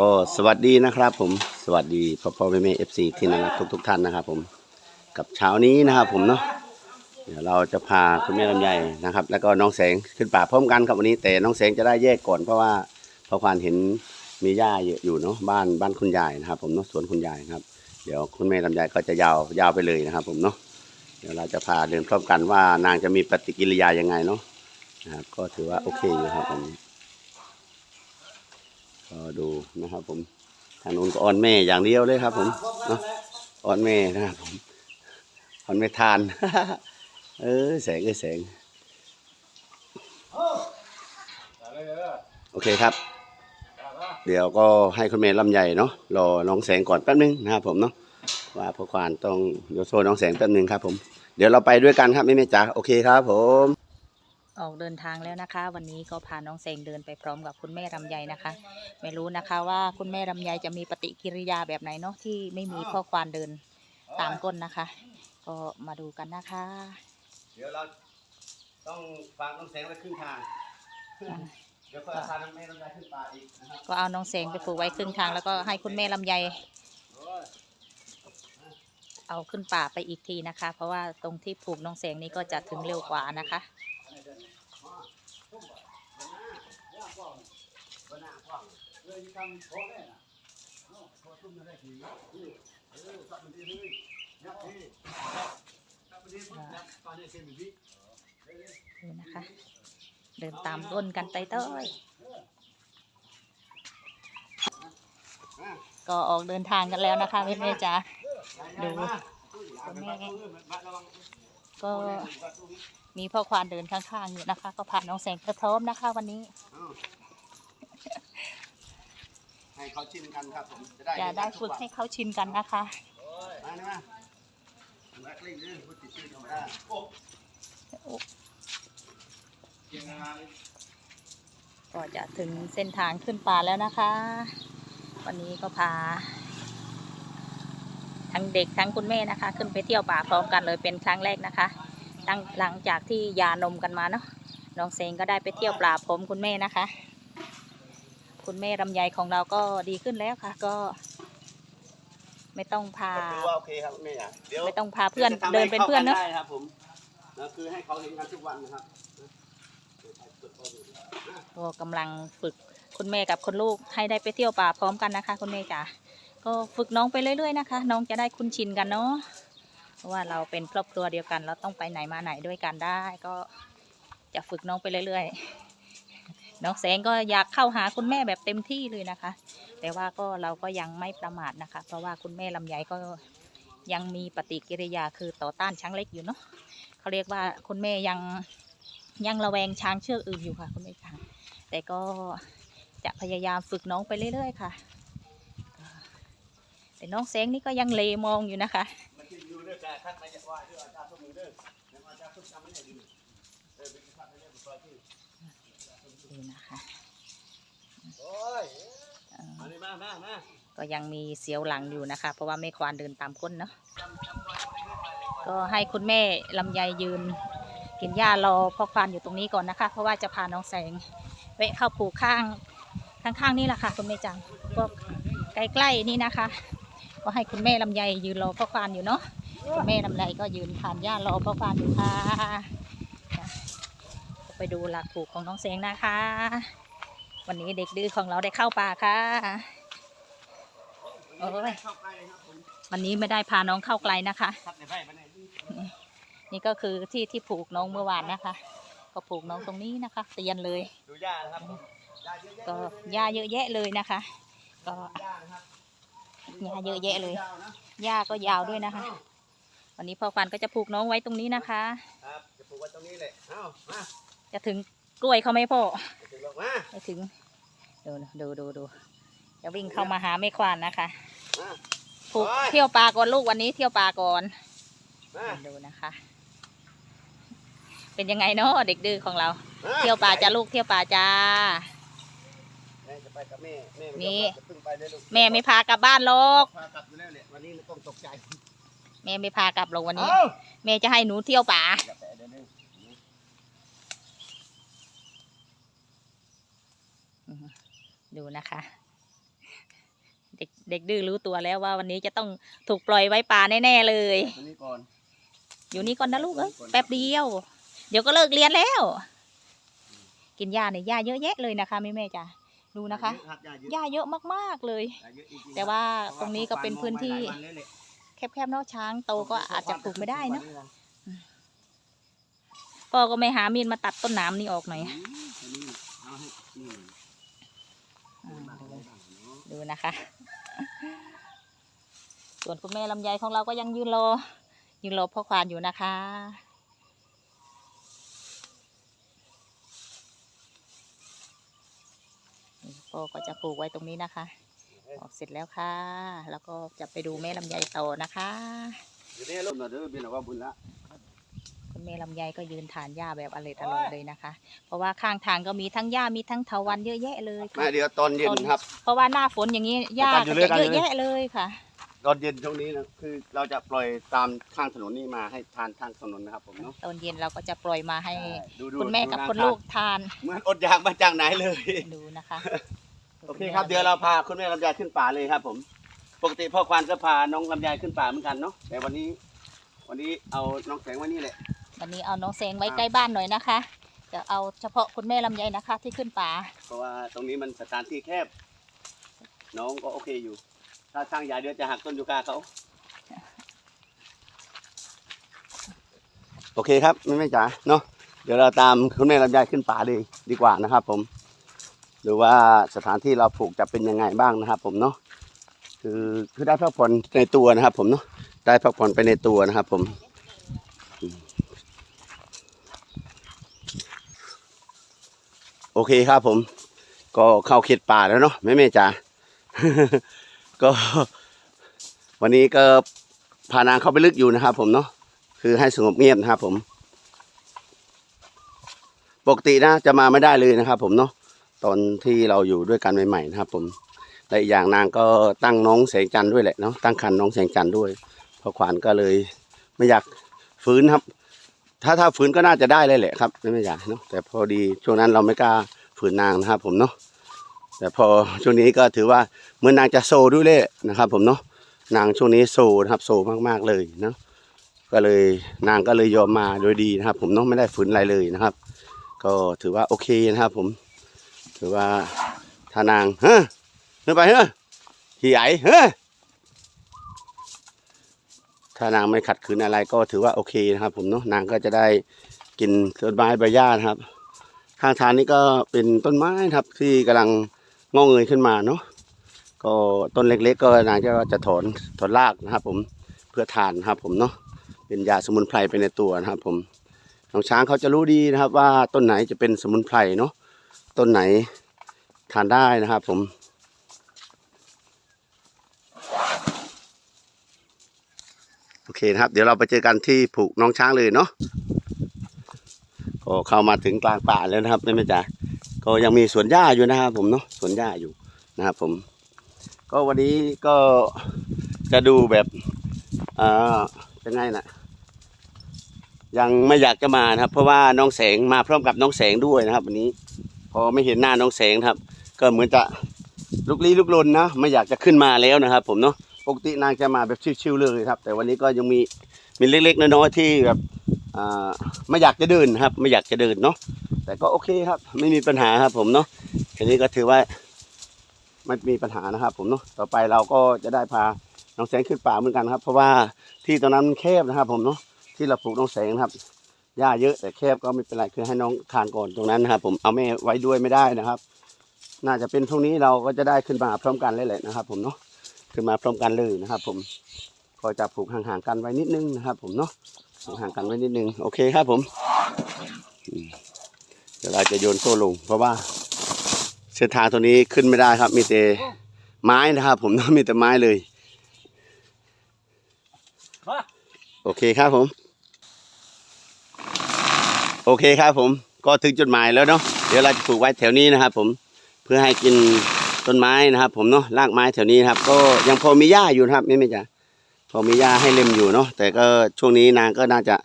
ก็สวัสดีนะครับผมสวัสดีพ่อพ่อแม่แม่เอฟซีที่น่ารักทุกทุกท่านนะครับผมกับเช้านี้นะครับผมเนาะเดี๋ยวเราจะพาคุณแม่ลำไยนะครับ แล้วก็น้องแสงขึ้นป่าพร้อมกันครับวันนี้แต่น้องแสงจะได้แยกก่อนเพราะว่าพอควานเห็นมีหญ้าเยอะอยู่เนาะบ้านบ้านคุณยายนะครับ ผมเนาะสวนคุณยายครับ เดี๋ยวคุณแม่ลำไยก็จะยาวยาวไปเลยนะครับ ผมเนาะเดี๋ยวเราจะพาเดินพร้อมกันว่านางจะมีปฏิกิริยายังไงเนาะนะครับก็ถือว่าโอเคอยู่ครับผม ก็ดูนะครับผมทางนู้นก็อ่อนแม่อย่างเดียวเลยครับ ผมเนาะอ่อนแม่นะครับผมอ่อนไม่ทาน เออแสงเออแสงโอเคครับ เดี๋ยวก็ให้คุณแม่ลำใหญ่เนาะรอน้องแสงก่อนแป๊บนึงนะครับผมเนาะว่าพ่อควานต้องโยโซน้องแสงแป๊บนึงครับผมเดี๋ยวเราไปด้วยกันครับแม่แม่จ๋าโอเคครับผม ออกเดินทางแล้วนะคะ วันนี้ก็พาน้องเซงเดินไปพร้อมกับคุณแม่รำไยนะคะ ไม่รู้นะคะว่าคุณแม่รำไยจะมีปฏิกิริยาแบบไหนเนาะที่ไม่มีพ่อควานเดินตามก้นนะคะ ก็มาดูกันนะคะ เดี๋ยวเราต้องฟังน้องแสงไว้ครึ่งทางเดี๋ยวก็พาน้องแม่ลำใหญ่ขึ้นป่าอีกนะครับก็เอาน้องเซงไปปลูกไว้ครึ่งทางแล้วก็ให้คุณแม่ลำไยเอาขึ้นป่าไปอีกทีนะคะ เพราะว่าตรงที่ปลูกน้องเซงนี้ก็จะถึงเร็วกว่านะคะ ดูนะคะ เดินตามต้นกันเต้ยก็ออกเดินทางกันแล้วนะคะแม่ๆจ๋าดูคุณแม่ก็มีพ่อควานเดินข้างๆอยู่นะคะ ก็พาน้องแสงไปพร้อมนะคะ วันนี้ ให้เขาชิมกันครับผมจะได้จะได้ฝึกให้เขาชินกันนะคะมานะมาแรกลิ้นเลยพูดติดชื่อธรรมดาก็จะถึงเส้นทางขึ้นป่าแล้วนะคะ วันนี้ก็พา ทั้งเด็กทั้งคุณแม่นะคะ ขึ้นไปเที่ยวป่าพร้อมกันเลยเป็นครั้งแรกนะคะตั้งหลังจากที่ยานมกันมาเนาะน้องเซงก็ได้ไปเที่ยวป่าผมคุณแม่นะคะ คุณแม่ลำไยของเราก็ดีขึ้นแล้วค่ะ ก็ ไม่ต้องพา ก็ถือว่าโอเคครับแม่อะเดี๋ยวไม่ต้องพาเพื่อนจะทำให้เดินเป็นเพื่อนเนาะข้ากัได้ครับผมนะคือให้เขาเห็นกันทุกวันนะครับก็กำลังฝึกคุณแม่กับคุณลูกให้ได้ไปเที่ยวป่าพร้อมกันนะคะ คุณแม่จ๋าก็ฝึกน้องไปเรื่อยๆนะคะ น้องจะได้คุ้นชินกันเนาะเพราะว่าเราเป็นครอบครัวเดียวกัน เราต้องไปไหนมาไหนด้วยกันได้ ก็จะฝึกน้องไปเรื่อยๆ น้องแสงก็อยากเข้าหาคุณแม่แบบเต็มที่เลยนะคะ แต่ว่าก็เราก็ยังไม่ประมาทนะคะ เพราะว่าคุณแม่ลำไยก็ยังมีปฏิกิริยาคือต่อต้านช้างเล็กอยู่เนาะเขาเรียกว่าคุณแม่ยังยังระแวงช้างเชือกอื่นอยู่ค่ะ คุณแม่จ๋าแต่ก็จะพยายามฝึกน้องไปเรื่อยๆค่ะ แต่น้องแสงนี่ก็ยังเลมองอยู่นะคะมากินอยู่ ด้วยกันท่านมาจะว่าด้วยอาจารย์ทุกมือเด้อเดี๋ยวอาจารย์ทุกจำไม่ได้ดีเออเป็นพระไม่ได้เป็นพระที่ดูนะคะโอ้ยเอ่ออันนี้มามามาก็ยังมีเสียวหลังอยู่นะคะ เพราะว่าไม่ควานเดินตามก้นเนาะก็ให้คุณแม่ลำไยยืนกินหญ้ารอพ่อควานอยู่ตรงนี้ก่อนนะคะ เพราะว่าจะพาน้องแสงแวะเข้าผูกข้างข้างๆนี่แหละค่ะ คุณแม่จังพวกใกล้ๆนี่นะคะ ก็ให้คุณแม่ลำไยยืนรอพ่อควานอยู่เนาะคุณแม่ลำไยก็ยืนทานหญ้ารอพ่อควานอยู่ค่ะ ไปดูหลักผูกของน้องแสงนะคะ วันนี้เด็กดื้อของเราได้เข้าป่าค่ะโอ้ยวันนี้ไม่ได้พาน้องเข้าไกลนะคะ นี่ก็คือที่ที่ผูกน้องเมื่อวานนะคะ ก็ผูกน้องตรงนี้นะคะเตียนเลยก็หญ้าเยอะแยะเลยนะคะ ก็หญ้าเยอะแยะเลยหญ้าก็ยาวด้วยนะคะ วันนี้พ่อควันก็จะผูกน้องไว้ตรงนี้นะคะครับจะปลูกไว้ตรงนี้เลยเอ้ามา จะถึงกล้วยเขาไหมพ่อจะถึงหรอกมาไม่ถึงดูดูดูดูจะวิ่งเข้ามาหาแม่ควานนะคะมาผูกเที่ยวปลาก่อนลูกวันนี้เที่ยวปลาก่อนมาดูนะคะ เป็นยังไงเนาะเด็กดื้อของเรา มาเที่ยวป่าจ้าลูกเที่ยวป่าจ้า แม่จะไปกับแม่แม่มีจะพึ่งไปเลยลูกแม่ไม่พากลับบ้านหรอกพากลับอยู่แล้วแหละวันนี้ไม่ต้องตกใจแม่ไม่พากลับหรอกวันนี้ เอ้าแม่จะให้หนูเที่ยวป่าอย่าแตะเดี๋ยวนี้ ดูนะคะ เด็กเด็กดื้อรู้ตัวแล้วว่าวันนี้จะต้องถูกปล่อยไว้ป่าแน่ๆเลย ตัวนี้ก่อนอยู่นี่ก่อนนะลูกเอ้ยแป๊บเดียว เดี๋ยวก็เลิกเรียนแล้ว กินหญ้าเนี่ยหญ้าเยอะแยะเลยนะคะแม่แม่ๆจ้ะดูนะคะเยอรับยาเยอะหญ้าเยอะมากๆเลยยาเยอะจริงๆแต่ว่าเพะตรงนี้ก็เป็นพื้นที่มองไปหลายวันเลยแหละแคบๆเนอกช้างโตก็อาจจะปลูกไม่ได้เนอะพ่อก็ไม่หามีดมาตัดต้นน้ำนี่ออกหน่อย อืมอันนี้เอาให้นี่ อ่า บ้าง ดู ได้บ้างเนอะ ดูนะคะ ส่วนคุณแม่ลำไยของเราก็ยังยืนรอยืนรอพ่อควานอยู่นะคะพ่อก็จะปลูกไว้ตรงนี้นะคะ ออกเสร็จแล้วค่ะ แล้วก็จะไปดูแม่ลำไยต่อนะคะเดี๋ยวนี้ลูกหน่อยเด้อเบียนว่าบุญละ คุณแม่ลำไยก็ยืนทานหญ้าแบบอร่อยอร่อยเลยนะคะ เพราะว่าข้างทางก็มีทั้งหญ้ามีทั้งเถาวันเยอะแยะเลยมาค่ะเดี๋ยวตอนเย็นครับ เพราะว่าหน้าฝนอย่างนี้หญ้ากันอยู่ก็เลยจะกันอยู่เลยเยอะแยะเลยค่ะ ตอนเย็นช่วงนี้นะคือเราจะปล่อยตามข้างถนนนี่มาให้ทานข้างถนนนะครับผมเนาะตอนเย็นเราก็จะปล่อยมาให้ดูดูคุณแม่กับดูคุณน่าลูกทานทานเหมื่อนอดอยากมาจากไหนเลยดูนะคะโอเคครับเดี๋ยวเราพาคุณแม่ลำไยขึ้นป่าเลยครับ ผม ปกติพ่อควานก็พาน้องลำไยขึ้นป่าเหมือนกันเนาะแต่วันนี้ วันนี้เอาน้องแสงไว้นี่แหละ วันนี้เอาน้องเซงไว้ใกล้บ้านหน่อยนะคะ จะเอาเฉพาะคุณแม่ลำไยนะคะ ที่ขึ้นป่า เพราะว่าตรงนี้มันสถานที่แคบ น้องก็โอเคอยู่ ถ้าทางใหญ่เดี๋ยวจะหักต้นยูคาเขา โอเคครับแม่แม่จ๋าเนาะเดี๋ยวเราตามคุณแม่ลำไยขึ้นป่าเลยดีกว่านะครับ ผม หรือว่าสถานที่เราปลูกจะเป็นยังไงบ้างนะครับ ผมเนาะคือคือได้พักผ่อนในตัวนะครับ ผมเนาะได้พักผ่อนไปในตัวนะครับ ผมอืม โอเคครับผม ก็เข้าเขตป่าแล้วเนาะแม่แม่จ๋าก็ วันนี้ก็พานางเข้าไปลึกอยู่นะครับผมเนาะคือให้สงบเงียบนะครับผม ปกตินะจะมาไม่ได้เลยนะครับ ผมเนาะตอนที่เราอยู่ด้วยกันใหม่ๆนะครับ ผมและอีกอย่างนางก็ตั้งน้องแสงจันทร์ด้วยแหละเนาะตั้งคันน้องแสงจันทร์ด้วยพราะขวานก็เลย ไม่อยากฝืนครับ ถ้าถ้าฝืนก็น่าจะได้เลยแหละครับไม่ไม่อยากเนาะแต่พอดีช่วงนั้นเราไม่กล้าฝืนนางนะครับ ผมเนาะแต่พอช่วงนี้ก็ถือว่าเหมือนนางจะโซด้วยเลยนะครับ ผมเนาะนางช่วงนี้โซนะครับโซมากๆเลยเนาะก็เลยนางก็เลยยอมมาโดยดีนะครับ ผมเน้องไม่ได้ฝืนอะไรเลยนะครับ ก็ถือว่าโอเคนะครับ ผม ถือว่าถ้านางเฮ้ยเฮ้ยไปเฮ้ยขี้ไอเฮ้ย ถ้านางไม่ขัดขืนอะไรก็ถือว่าโอเคนะครับ ผมเนาะนางก็จะได้กินต้นไม้ใบหญ้านะครับ ข้างทางนี้ก็เป็นต้นไม้ครับที่กำลังงอกเงยขึ้นมาเนาะก็ต้นเล็ก ๆ ก็นางก็จะถอนถอนรากนะครับ ผมเพื่อทานครับ ผมเนาะเป็นยาสมุนไพรไปในตัวนะครับ ผมน้องช้างเขาจะรู้ดีนะครับ ว่าต้นไหนจะเป็นสมุนไพรเนาะต้นไหนทานได้นะครับ ผม โอเคนะครับ เดี๋ยวเราไปเจอกันที่ผูกน้องช้างเลยเนาะก็เข้ามาถึงกลางป่าแล้วนะครับแม่แม่จ๋าก็ยังมีสวนหญ้าอยู่นะครับ ผมเนาะสวนหญ้าอยู่นะครับผม ก็วันนี้ก็จะดูแบบอ่าเป็นไงนะยังไม่อยากจะมานะครับ เพราะว่าน้องแสงมาพร้อมกับน้องแสงด้วยนะครับ วันนี้ พอไม่เห็นหน้าน้องแสงครับ ก็เหมือนจะลุกลี้ลุกลนนะไม่อยากจะขึ้นมาแล้วนะครับ ผมเนาะ ปกตินางจะมาแบบชิวๆเลยครับ แต่วันนี้ก็ยังมีมีเล็กๆน้อยๆที่แบบอ่าไม่อยากจะเดินครับ ไม่อยากจะเดินเนาะแต่ก็โอเคครับ ไม่มีปัญหาครับ ผมเนาะทีนี้ก็ถือว่าไม่มีปัญหานะครับ ผมเนาะต่อไปเราก็จะได้พาน้องแสงขึ้นป่าเหมือนกันครับ เพราะว่าที่ตรงนั้นมันแคบนะครับ ผมเนาะที่เราปลูกน้องแสงครับหญ้าเยอะแต่แคบก็ไม่เป็นไรคือให้น้องทานก่อนตรงนั้นนะครับ ผมเอาแม่ไว้ด้วยไม่ได้นะครับ น่าจะเป็นพรุ่งนี้เราก็จะได้ขึ้นมาพร้อมกันเลยแหละนะครับ ผมเนาะ ขึ้นมาพร้อมกันเลยนะครับ ผมก็จะปลูกห่างๆกันไว้นิดนึงนะครับ ผมเนาะปลูกห่างกันไว้นิดนึงโอเคครับผมเดี๋ยวเราจะโยนโซ่ลง เพราะว่าเส้นทางตรงนี้ขึ้นไม่ได้ครับ มีแต่ไม้นะครับ ผมเนาะมีแต่ไม้เลยโอเคครับผม โอเคครับผม ก็ถึงจุดหมายแล้วเนาะเดี๋ยวเราจะปลูกไว้แถวนี้นะครับ ผมเพื่อให้กิน ต้นไม้นะครับ ผมเนาะรากไม้แถวนี้ครับ ก็ยังพอมีหญ้าอยู่ครับไม่ไม่จ้ะพอมีหญ้าให้เล็มอยู่เนาะแต่ก็ช่วงนี้นางก็น่าจะ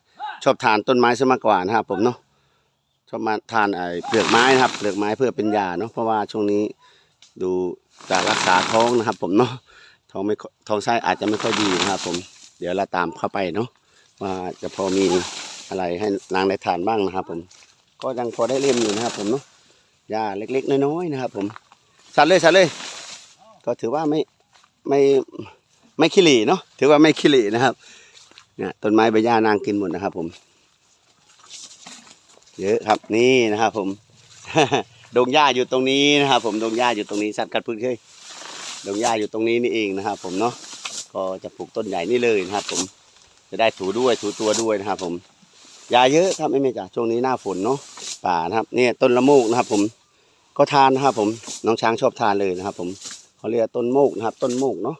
ชอบทานต้นไม้ซะมากกว่านะครับ ผมเนาะชอบมาทานไอ้เปลือกไม้นะครับเปลือกไม้เพื่อเป็นยาเนาะเพราะว่าช่วงนี้ดูจะรักษาท้องนะครับ ผมเนาะท้องไม่ท้องไส้อาจจะไม่ค่อยดีนะครับ ผม เดี๋ยวเราตามเข้าไปเนาะว่าจะพอมีอะไรให้นางได้ทานบ้างนะครับ ผม ก็ยังพอได้เล่มอยู่นะครับ ผมเนาะหญ้าเล็กๆน้อยๆนะครับ ผม สัตว์เลยสัตว์เลย ก็ถือว่าไม่ไม่ไม่ขี้หลีเนาะถือว่าไม่ขี้หลีนะครับเนี่ยต้นไม้ใบหญ้านางกินหมดนะครับ ผม เยอะครับนี่นะครับ ผมดงหญ้าอยู่ตรงนี้นะครับ ผมดงหญ้าอยู่ตรงนี้สัตว์กัดพืชเคยดงหญ้าอยู่ตรงนี้นี่เองนะครับ ผมเนาะก็จะปลูกต้นใหญ่นี่เลยนะครับ ผมจะได้ถูด้วยถูตัวด้วยนะครับ ผมยาเยอะครับไม่ไม่จ้ะช่วงนี้หน้าฝนเนาะป่านะครับเนี่ยต้นละโมกนะครับ ผม ก็ทานนะครับ ผมน้องช้างชอบทานเลยนะครับ ผมเขาเรียกต้นโมกนะครับ ต้นโมกเนาะ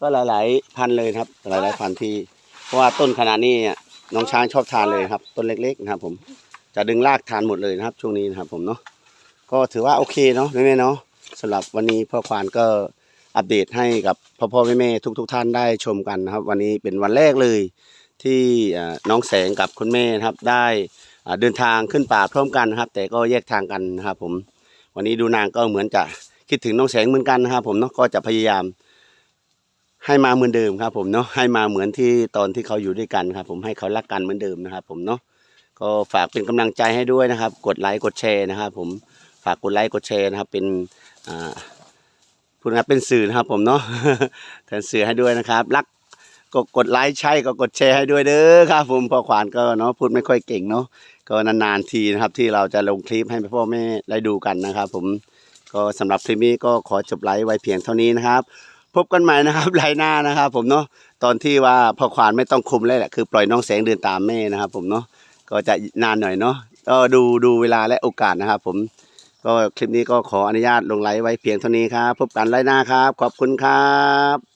ก็หลาย ๆ พันเลยนะครับ หลาย ๆ พันที่ เพราะว่าต้นขนาดนี้น้องช้างชอบทานเลยครับ ต้นเล็ก ๆ นะครับ ผมจะดึงรากทานหมดเลยนะครับ ช่วงนี้นะครับ ผมเนาะก็ถือว่าโอเคเนาะแม่ๆเนาะสำหรับวันนี้พ่อควานก็อัปเดตให้กับพ่อพ่อแม่ๆทุก ๆ ท่านได้ชมกันนะครับ วันนี้เป็นวันแรกเลยที่น้องแสงกับคุณแม่นะครับได้เดินทางขึ้นป่าพร้อมกันนะครับ แต่ก็แยกทางกันนะครับผม วันนี้ดูนางก็เหมือนจะคิดถึงน้องแสงเหมือนกันนะครับผมเนาะก็จะพยายามให้มาเหมือนเดิมครับ ผมเนาะให้มาเหมือนที่ตอนที่เขาอยู่ด้วยกันครับ ผมให้เขารักกันเหมือนเดิมนะครับ ผมเนาะก็ฝากเป็นกำลังใจให้ด้วยนะครับ กดไลค์กดแชร์นะครับ ผมฝากกดไลค์กดแชร์นะครับ เป็นอ่าพูดง่ายเป็นสื่อนะครับ ผมเนาะแทนสื่อให้ด้วยนะครับ รัก ก็กดไลค์ใช่ก็กดแชร์ให้ด้วยเด้อครับผมพ่อขวานก็เนาะพูดไม่ค่อยเก่งเนาะก็นานๆทีนะครับที่เราจะลงคลิปให้พ่อแม่ได้ดูกันนะครับ ผมก็สำหรับคลิปนี้ก็ขอจบไลค์ไว้เพียงเท่านี้นะครับ พบกันใหม่นะครับไลน์หน้านะครับ ผมเนาะตอนที่ว่าพ่อขวานไม่ต้องคุมเลยแหละคือปล่อยน้องแสงเดินตามแม่นะครับ ผมเนาะก็จะนานหน่อยเนาะก็ดูดูเวลาและโอกาสนะครับ ผมก็คลิปนี้ก็ขออนุญาตลงไลฟ์ไว้เพียงเท่านี้ครับ พบกันไลฟ์หน้าครับ ขอบคุณครับ